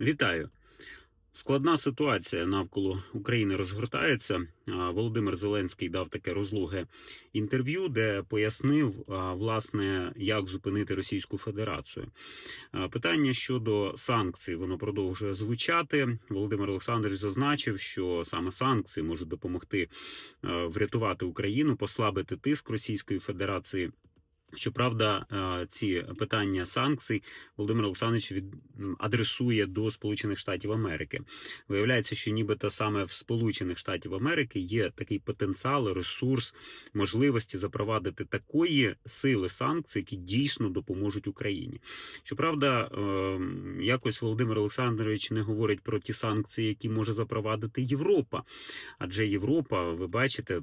Вітаю. Складна ситуація навколо України розгортається. Володимир Зеленський дав таке розлоге інтерв'ю, де пояснив, власне, як зупинити Російську Федерацію. Питання щодо санкцій воно продовжує звучати. Володимир Олександрович зазначив, що саме санкції можуть допомогти врятувати Україну, послабити тиск Російської Федерації. Щоправда, е, ці питання санкцій Володимир Олександрович від адресує до Сполучених Штатів Америки. Виявляється, що нібито саме в Сполучених Штатів Америки є такий потенціал, ресурс, можливості запровадити такої сили санкцій, які дійсно допоможуть Україні. Щоправда, е, якось Володимир Олександрович не говорить про ті санкції, які може запровадити Європа. Адже Європа, ви бачите,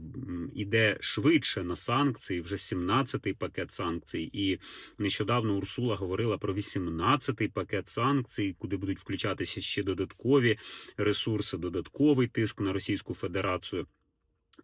іде швидше на санкції, вже 17-й пакет санкцій. І нещодавно Урсула говорила про 18-й пакет санкцій, куди будуть включатися ще додаткові ресурси, додатковий тиск на Російську Федерацію.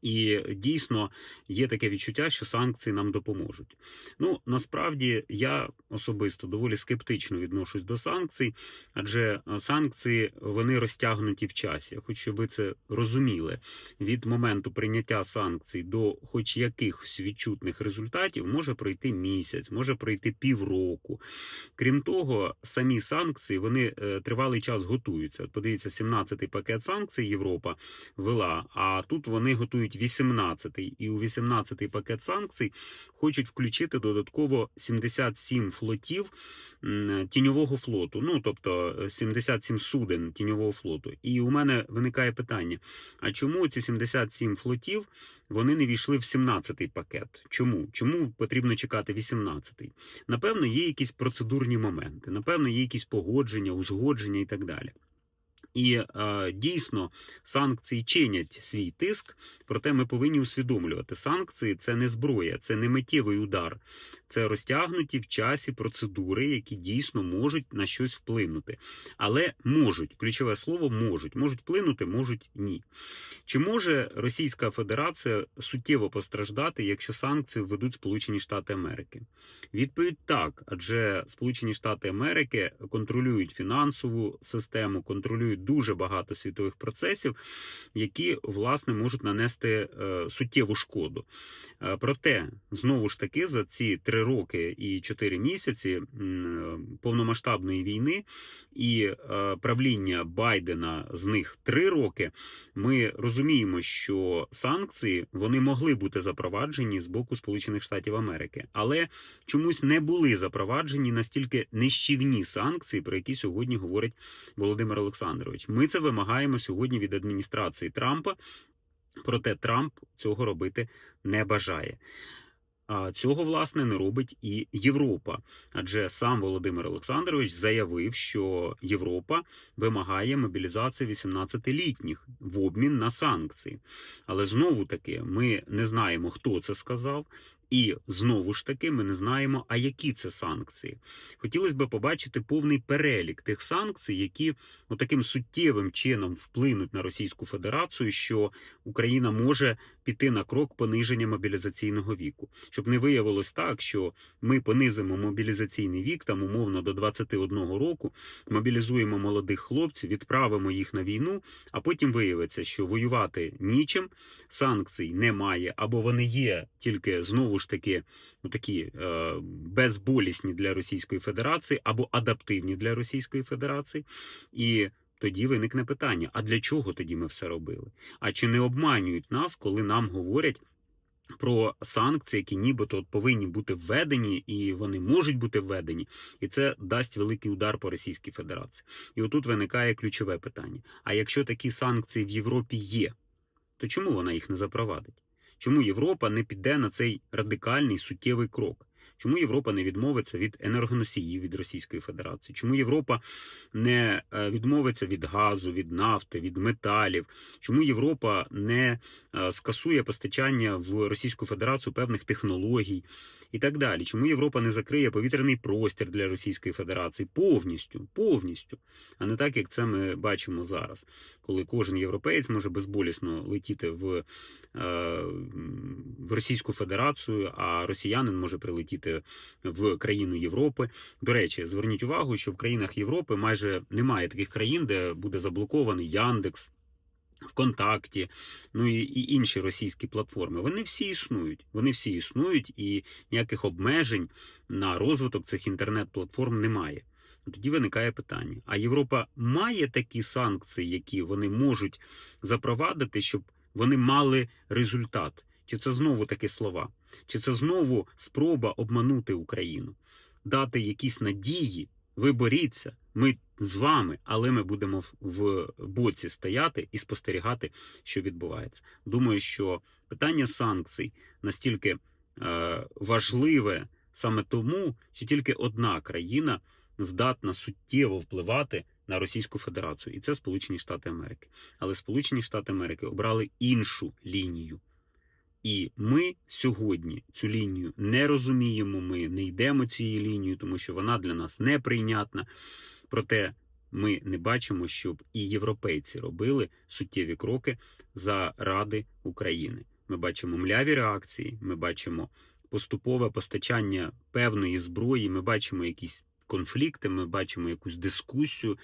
І дійсно є таке відчуття, що санкції нам допоможуть. Ну насправді я особисто доволі скептично відношусь до санкцій, адже е, санкції вони розтягнуті в часі. Я хочу, щоб ви це розуміли. Від моменту прийняття санкцій до хоч якихось відчутних результатів може пройти місяць, може пройти півроку. Крім того, самі санкції вони е, тривалий час готуються. Подивіться, 17-й пакет санкцій Європа вела, а тут вони готують 18-й. І у 18-й пакет санкцій хочуть включити додатково 77 флотів тіньового флоту. Ну тобто е, 77 суден тіньового флоту. І у мене виникає питання: а чому ці 77 флотів вони не війшли в 17-й пакет? Чому? Чому потрібно чекати 18-й? Напевно, є якісь процедурні моменти, напевно, є якісь погодження, узгодження і так далі. І е, дійсно санкції чинять свій тиск, проте ми повинні усвідомлювати, санкції це не зброя, це не миттєвий удар, це розтягнуті в часі процедури, які дійсно можуть на щось вплинути. Але можуть, ключове слово можуть, можуть вплинути, можуть ні. Чи може Російська Федерація суттєво постраждати, якщо санкції введуть Сполучені Штати Америки? Відповідь так, адже Сполучені Штати Америки контролюють фінансову систему, контролюють дуже багато світових процесів, які власне можуть нанести е, суттєву шкоду. Е, Проте знову ж таки за ці три роки і чотири місяці повномасштабної війни і е, правління Байдена з них три роки. Ми розуміємо, що санкції вони могли бути запроваджені з боку Сполучених Штатів Америки, але чомусь не були запроваджені настільки нищівні санкції, про які сьогодні говорить Володимир Олександрович. Ми це вимагаємо сьогодні від адміністрації Трампа. Проте Трамп цього робити не бажає. А цього власне не робить і Європа, адже сам Володимир Олександрович заявив, що Європа вимагає мобілізації 18-літніх в обмін на санкції. Але знову таки ми не знаємо, хто це сказав. І знову ж таки ми не знаємо, а які це санкції. Хотілося б побачити повний перелік тих санкцій, які таким суттєвим чином вплинуть на Російську Федерацію, що Україна може піти на крок пониження мобілізаційного віку, щоб не виявилось так, що ми понизимо мобілізаційний вік там умовно до 21 року, мобілізуємо молодих хлопців, відправимо їх на війну, а потім виявиться, що воювати нічим, санкцій немає, або вони є тільки знову ж таки ну, такі е, безболісні для Російської Федерації або адаптивні для Російської Федерації. І тоді виникне питання: а для чого тоді ми все робили? А чи не обманюють нас, коли нам говорять? Про санкції, які нібито повинні бути введені, і вони можуть бути введені, і це дасть великий удар по Російській Федерації. І отут виникає ключове питання: а якщо такі санкції в Європі є, то чому вона їх не запровадить? Чому Європа не піде на цей радикальний суттєвий крок? Чому Європа не відмовиться від енергоносіїв від Російської Федерації? Чому Європа не е, відмовиться від газу, від нафти, від металів? Чому Європа не е, скасує постачання в Російську Федерацію певних технологій і так далі? Чому Європа не закриє повітряний простір для Російської Федерації повністю, повністю, а не так, як це ми бачимо зараз, коли кожен європеєць може безболісно летіти в, е, в Російську Федерацію, а росіянин може прилетіти в країну Європи. До речі, зверніть увагу, що в країнах Європи майже немає таких країн, де буде заблокований Яндекс. ВКонтакті, ну і, і інші російські платформи. Вони всі існують. Вони всі існують, і ніяких обмежень на розвиток цих інтернет-платформ немає. Тоді виникає питання: а Європа має такі санкції, які вони можуть запровадити, щоб вони мали результат? Чи це знову такі слова? Чи це знову спроба обманути Україну, дати якісь надії? Ви боріться, ми з вами, але ми будемо в- боці стояти і спостерігати, що відбувається. Думаю, що питання санкцій настільки е, важливе саме тому, що тільки одна країна здатна суттєво впливати на Російську Федерацію, і це Сполучені Штати Америки. Але Сполучені Штати Америки обрали іншу лінію. І ми сьогодні цю лінію не розуміємо. Ми не йдемо цією лінією, тому що вона для нас неприйнятна. Проте ми не бачимо, щоб і європейці робили суттєві кроки заради України. Ми бачимо мляві реакції, ми бачимо поступове постачання певної зброї, ми бачимо якісь конфлікти, ми бачимо якусь дискусію,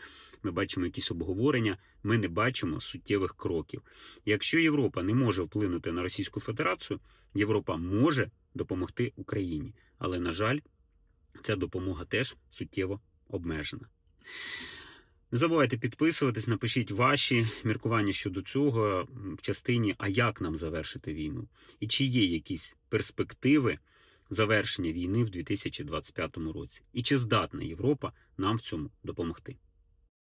ми бачимо якісь обговорення. Ми не бачимо суттєвих кроків. Якщо Європа не може вплинути на Російську Федерацію, Європа може допомогти Україні. Але, на жаль, ця допомога теж суттєво обмежена. Не забувайте підписуватись, напишіть ваші міркування щодо цього в частині, а як нам завершити війну, і чи є якісь перспективи завершення війни в 2025 році, і чи здатна Європа нам в цьому допомогти.